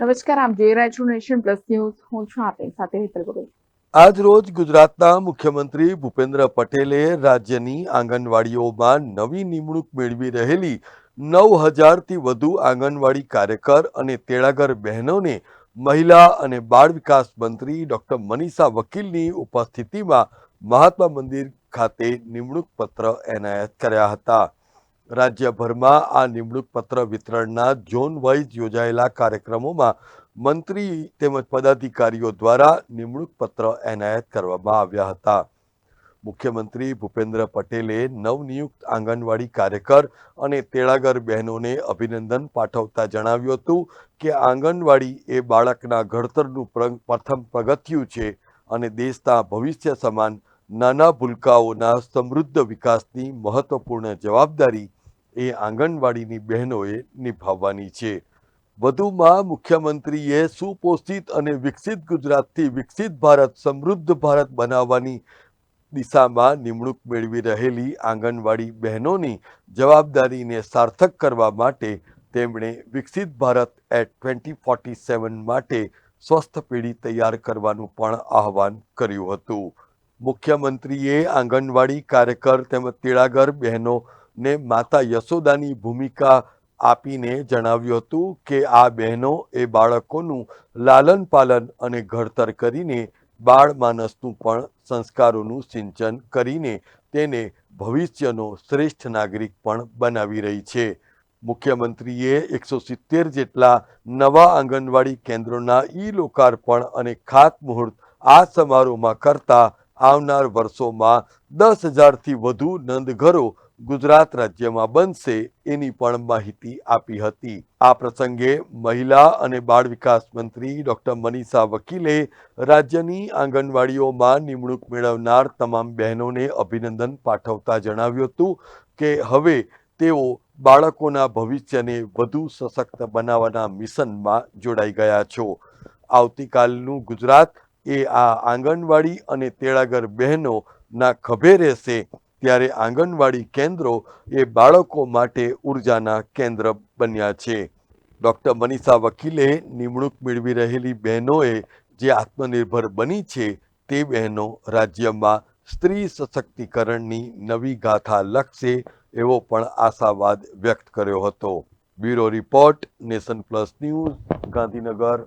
નમસ્કાર આપ જોઈ નેશન પ્લસ ન્યૂઝ. હું છું આપની સાથે હેતલ ભગત આજ રોજ ગુજરાતના મુખ્યમંત્રી ભૂપેન્દ્ર પટેલે રાજ્યની આંગણવાડીઓમાં નવી નિમણૂક મેળવી રહેલી નવ હજારથી વધુ આંગણવાડી કાર્યકર અને તેડાગર બહેનોને મહિલા અને બાળ વિકાસ મંત્રી ડોક્ટર મનીષા વકીલની ઉપસ્થિતિમાં મહાત્મા મંદિર ખાતે નિમણૂક પત્ર એનાયત કર્યા હતા. રાજ્યભરમાં આ નિમણૂક પત્ર વિતરણના ઝોન વાઇઝ યોજાયેલા કાર્યક્રમોમાં મંત્રી તેમજ પદાધિકારીઓ દ્વારા નિમણૂક પત્ર એનાયત કરવામાં આવ્યા હતા. મુખ્યમંત્રી ભૂપેન્દ્ર પટેલે નવનિયુક્ત આંગણવાડી કાર્યકર અને તેડાગર બહેનોને અભિનંદન પાઠવતા જણાવ્યું હતું કે આંગણવાડી એ બાળકના ઘડતરનું પ્રથમ પગથિયું છે અને દેશના ભવિષ્ય સમાન નાના ભૂલકાઓના સમૃદ્ધ વિકાસની મહત્વપૂર્ણ જવાબદારી એ આંગણવાડીની બહેનોએ નિભાવવાની છે. વધુમાં મુખ્યમંત્રીએ સુપોષિત અને વિકસિત ગુજરાતથી વિકસિત ભારત, સમૃદ્ધ ભારત બનાવવાની દિશામાં નિમણૂક મેળવી રહેલી આંગણવાડી બહેનોની જવાબદારીને સાર્થક કરવા માટે તેમણે વિકસિત Bharat at twenty forty seven માટે સ્વસ્થ પેઢી તૈયાર કરવાનું પણ આહવાન કર્યું હતું. મુખ્યમંત્રીએ આંગણવાડી કાર્યકર તેમજ તેડાગર બહેનોને માતા યશોદાની ભૂમિકા આપીને જણાવ્યું હતું કે આ બહેનો એ બાળકોનું લાલન પાલન અને ઘડતર કરીને બાળ માનસનું પણ સંસ્કારોનું સિંચન કરીને તેને ભવિષ્યનો શ્રેષ્ઠ નાગરિક પણ બનાવી રહી છે. મુખ્યમંત્રીએ એકસો સિત્તેર જેટલા નવા આંગણવાડી કેન્દ્રોના ઈ લોકાર્પણ અને ખાતમુહૂર્ત આ સમારોહમાં કરતા આવનાર વર્ષોમાં દસ હજારથી વધુ નંદઘરો ગુજરાત રાજ્યમાં બનશે એની પણ માહિતી આપી હતી. આ પ્રસંગે મહિલા અને બાળ વિકાસ મંત્રી ડોક્ટર મનીષા વકીલે રાજ્યની આંગણવાડીઓમાં નિમણૂક મેળવનાર તમામ બહેનોને અભિનંદન પાઠવતા જણાવ્યું હતું કે હવે તેઓ બાળકોના ભવિષ્યને વધુ સશક્ત બનાવવાના મિશનમાં જોડાઈ ગયા છો. આવતીકાલનું ગુજરાત એ આ આંગણવાડી અને તેડાગર બહેનોના ખભે રહેશે ત્યારે આંગણવાડી કેન્દ્રો એ બાળકો માટે ઉર્જાના કેન્દ્ર બન્યા છે. ડૉક્ટર મનીષા વકીલે નિમણૂક મેળવી રહેલી બહેનોએ જે આત્મનિર્ભર બની છે તે બહેનો રાજ્યમાં સ્ત્રી સશક્તિકરણની નવી ગાથા લખશે એવો પણ આશાવાદ વ્યક્ત કર્યો હતો. Bureau report nation plus news Gandhinagar.